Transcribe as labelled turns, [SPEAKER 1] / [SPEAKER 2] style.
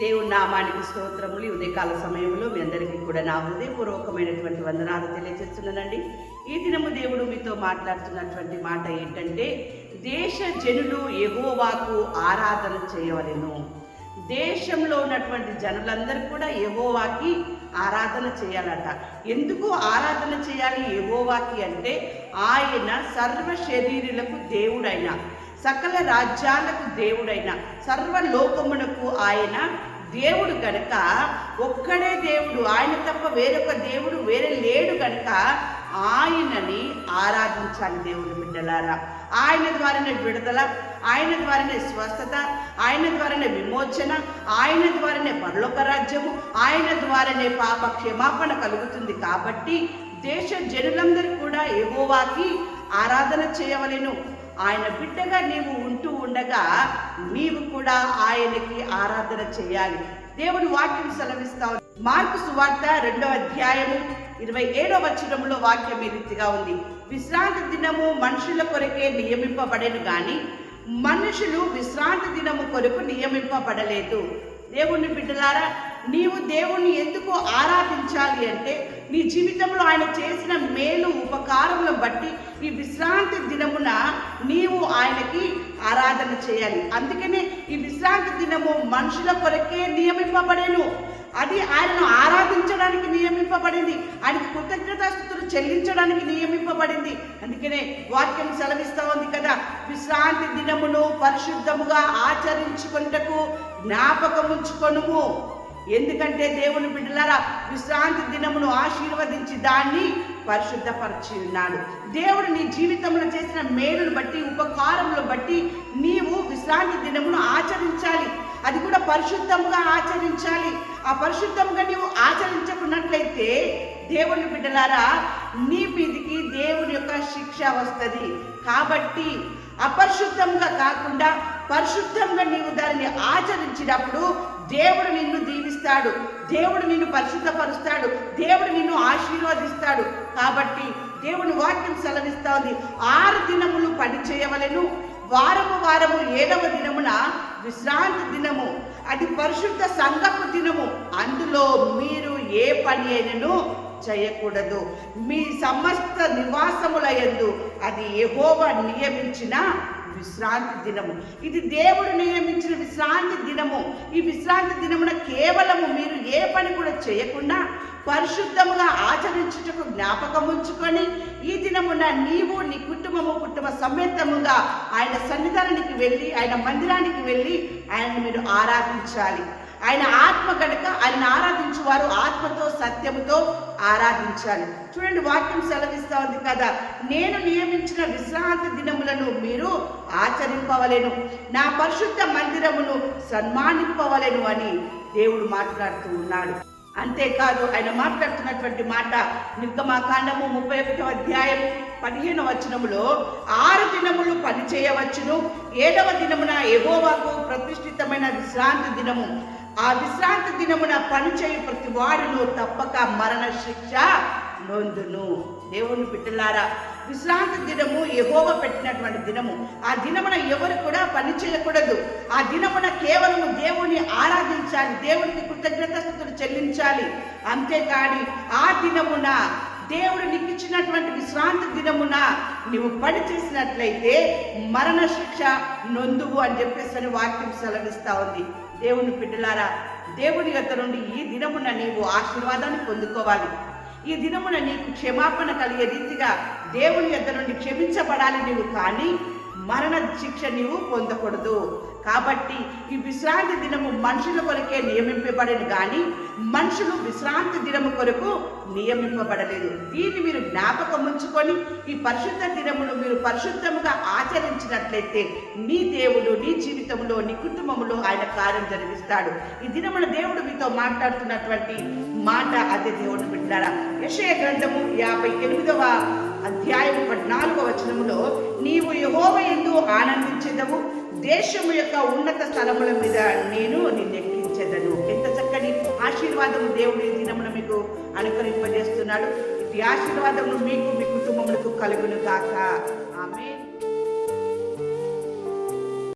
[SPEAKER 1] దేవుడి నామానికి స్తోత్రములు. ఈ ఉదయకాల సమయంలో మీ అందరికీ కూడా నా హృదయపూర్వకమైనటువంటి వందనాలు తెలియజేస్తున్నానండి. ఈ దినము దేవుడు మీతో మాట్లాడుతున్నటువంటి మాట ఏంటంటే దేశ జనులు ఎగోవాకు ఆరాధన చేయవలెను. దేశంలో ఉన్నటువంటి జనులందరూ కూడా ఎగోవాకి ఆరాధన చేయాలట. ఎందుకు ఆరాధన చేయాలి ఎగోవాకి అంటే ఆయన సర్వ శరీరులకు దేవుడైన సకల రాజ్యాలకు దేవుడైన సర్వలోకమునకు ఆయన దేవుడు గనక ఒక్కడే దేవుడు ఆయన తప్ప వేరొక దేవుడు వేరే లేడు గనక ఆయనని ఆరాధించాలి దేవుడు బిడ్డలారా. ఆయన ద్వారానే విడుదల ఆయన ద్వారానే స్వస్థత ఆయన ద్వారానే విమోచన ఆయన ద్వారానే పరలోక రాజ్యము ఆయన ద్వారానే పాప క్షమాపణ కలుగుతుంది కాబట్టి దేశ జనులందరూ కూడా ఎగోవాకి ఆరాధన చేయవలను. ఆయన బిడ్డగా నీవు ఉంటూ ఉండగా నీవు కూడా ఆయనకి ఆరాధన చేయాలి. దేవుని వాక్యం సెలవిస్తావు మార్పు సువార్త రెండవ అధ్యాయము ఇరవై ఏడో వచనంలో వాక్యం ఈ రీతిగా ఉంది. విశ్రాంతి దినము మనుషుల కొరకే నియమింపబడేను గాని మనుషులు విశ్రాంతి దినము కొరకు నియమింపబడలేదు. దేవుని బిడ్డలారా నీవు దేవుణ్ణి ఎందుకు ఆరాధించాలి అంటే నీ జీవితంలో ఆయన చేసిన మేలు ఉపకారములను బట్టి ఈ విశ్రాంతి దినమున నీవు ఆయనకి ఆరాధన చేయాలి. అందుకనే ఈ విశ్రాంతి దినము మనుషుల కొరకే నియమింపబడేను. అది ఆయనను ఆరాధించడానికి నియమింపబడింది. ఆయనకు కృతజ్ఞతాస్థుతులు చెల్లించడానికి నియమింపబడింది. అందుకనే వాక్యం సెలవిస్తా ఉంది కదా విశ్రాంతి దినమును పరిశుద్ధముగా ఆచరించుకుంటకు జ్ఞాపకముంచుకొనుము. ఎందుకంటే దేవుని బిడ్డలారా విశ్రాంతి దినమును ఆశీర్వదించి దాన్ని పరిశుద్ధపరిచి ఉన్నాడు దేవుడు నీ జీవితంలో చేసిన మేలును బట్టి ఉపకారములు బట్టి నీవు విశ్రాంతి దినమును ఆచరించాలి. అది కూడా పరిశుద్ధముగా ఆచరించాలి. ఆ పరిశుద్ధముగా నీవు ఆచరించకున్నట్లయితే దేవుని బిడ్డలారా నీ మీదికి దేవుని యొక్క శిక్ష వస్తుంది. కాబట్టి అపరిశుద్ధంగా కాకుండా పరిశుద్ధంగా నీవు దానిని ఆచరించినప్పుడు దేవుడు నిన్ను దీవిస్తాడు. దేవుడు నిన్ను పరిశుద్ధపరుస్తాడు. దేవుడు నిన్ను ఆశీర్వదిస్తాడు. కాబట్టి దేవుని వాక్యం సెలవిస్తా ఉంది ఆరు దినములు పని చేయవలెను. వారము వారము ఏడవ దినమున విశ్రాంతి దినము. అది పరిశుద్ధ సంగపు దినము. అందులో మీరు ఏ పని అయినను చేయకూడదు. మీ సమస్త నివాసములయందు అది ఎగోవ నియమించిన విశ్రాంతి దినము. ఇది దేవుడు నియమించిన విశ్రాంతి దినము. ఈ విశ్రాంతి దినమున కేవలము మీరు ఏ పని కూడా చేయకుండా పరిశుద్ధముగా ఆచరించుటకు జ్ఞాపకం ఉంచుకొని ఈ దినమున నీవు నీ కుటుంబము కుటుంబ సమేతముగా ఆయన సన్నిధానానికి వెళ్ళి ఆయన మందిరానికి వెళ్ళి ఆయన మీరు ఆరాధించాలి. ఆయన ఆత్మ కనుక ఆయన ఆరాధించేవారు ఆత్మతో సత్యముతో ఆరాధించాలి. చూడండి వాక్యం సెలవిస్తా ఉంది కదా నేను నియమించిన విశ్రాంతి దినములను మీరు ఆచరింపవలేను నా పరిశుద్ధ మందిరమును సన్మానింపవలేను అని దేవుడు మాట్లాడుతూ ఉన్నాడు. అంతేకాదు ఆయన మాట్లాడుతున్నటువంటి మాట నిర్గమాకాండము ముప్పై ఒకటో అధ్యాయం పదిహేను వచనములో ఆరు దినములు పని చేయవచ్చును ఏడవ దినమున ఎగోవాకు ప్రతిష్ఠితమైన విశ్రాంతి దినము. ఆ విశ్రాంతి దినమున పనిచేయు ప్రతి వాడును తప్పక మరణ శిక్ష నొందును. దేవుని బిడ్డలారా విశ్రాంతి దినము ఎగోవ పెట్టినటువంటి దినము. ఆ దినమున ఎవరు కూడా పని చేయకూడదు. ఆ దినమున కేవలము దేవుని ఆరాధించాలి దేవునికి కృతజ్ఞతలు చెల్లించాలి. అంతేకాని ఆ దినమున దేవుడు నీకు ఇచ్చినటువంటి విశ్రాంతి దినమున నువ్వు పని చేసినట్లయితే మరణ శిక్ష నొందువు అని చెప్పేసి అని వాక్యం సెలవిస్తా ఉంది. దేవుని బిడ్డలారా దేవుని గత నుండి ఈ దినమున నీవు ఆశీర్వాదాన్ని పొందుకోవాలి. ఈ దినమున నీకు క్షమాపణ కలిగే రీతిగా దేవుని యొద్ద నుండి క్షమించబడాలి నీవు కానీ మరణ శిక్ష నీవు పొందకూడదు. కాబట్టి ఈ విశ్రాంతి దినము మనుషుల కొరకే నియమింపబడను కానీ మనుషులు విశ్రాంతి దినము కొరకు నియమింపబడలేదు. దీన్ని మీరు జ్ఞాపకం ఉంచుకొని ఈ పరిశుద్ధ దినమును మీరు పరిశుద్ధముగా ఆచరించినట్లయితే నీ దేవుడు నీ జీవితంలో నీ కుటుంబంలో ఆయన కార్యం జరిగిస్తాడు. ఈ దినమున దేవుడు మీతో మాట్లాడుతున్నటువంటి మాట అదే దేవుడు బిడ్డారా. యశయ గ్రంథము యాభై ఎనిమిదవ అధ్యాయం పద్నాలుగో వచనములో నీవు యహోవ ఎందు ఆనందించదవు దేశము యొక్క ఉన్నత స్థలముల మీద నేను నిన్నెక్కించదను ఎంత చక్కని ఆశీర్వాదము దేవుడి దినమున మీకు అనుకరింపజేస్తున్నాడు ఇది ఆశీర్వాదములు మీకు మీ కుటుంబములకు కలుగును కాక ఆమె